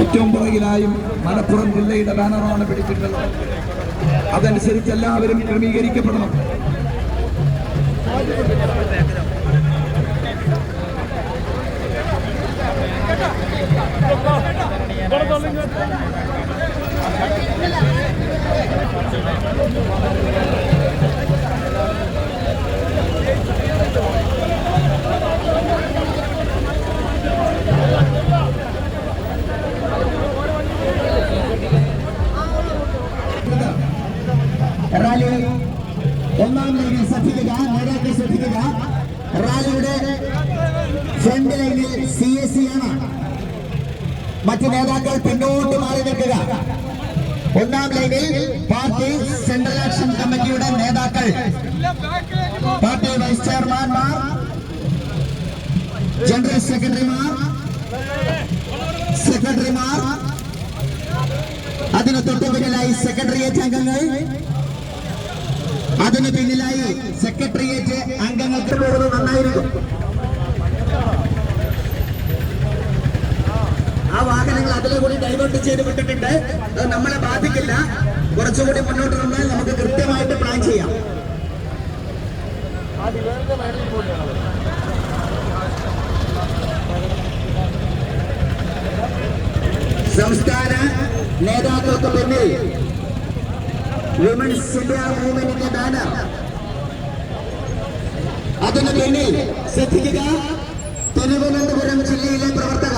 ഏറ്റവും പുറകിലായും മലപ്പുറം ജില്ലയുടെ ബാനറാണ് പിടിച്ചിട്ടുള്ളത്. അതനുസരിച്ച് എല്ലാവരും ക്രമീകരിക്കപ്പെടണം. റാലി. ഒന്നാം ലൈനിൽ ശ്രദ്ധിക്കുക നേതാക്കൾ ശ്രദ്ധിക്കുക. റാലിയുടെ ഫ്രണ്ട് ലൈനിൽ സി എസ് സി ആണ്. മറ്റ് നേതാക്കൾ പിന്നോട്ട് മാറി നിൽക്കുക. ഒന്നാം ലൈനിൽ പാർട്ടി സെൻട്രൽ ആക്ഷൻ കമ്മിറ്റിയുടെ നേതാക്കൾ. പാർട്ടി വൈസ് ചെയർമാൻമാർ ജനറൽ സെക്രട്ടറിമാർ സെക്രട്ടറിമാർ അതിന് തൊട്ടുപിന്നിലായി സെക്രട്ടേറിയറ്റ് അംഗങ്ങൾ. അതിന് പിന്നിലായി സെക്രട്ടേറിയറ്റ് അംഗങ്ങൾക്ക് നന്നായിരിക്കും. ആ വാഹനങ്ങൾ അതിലെ കൂടി ഡൈവേർട്ട് ചെയ്ത് വിട്ടിട്ടുണ്ട്. അത് നമ്മളെ ബാധിക്കില്ല. കുറച്ചുകൂടി മുന്നോട്ട് നിന്നാൽ നമുക്ക് കൃത്യമായിട്ട് പ്ലാൻ ചെയ്യാം. സംസ്ഥാന നേതാക്കൾക്ക് പിന്നിൽ വിമൻസ് ഇന്ത്യ മൂവ്മെന്റിന്റെ ബാനർ അതിന് പിന്നിൽ ശ്രദ്ധിക്കുക. തിരുവനന്തപുരം ജില്ലയിലെ പ്രവർത്തകർ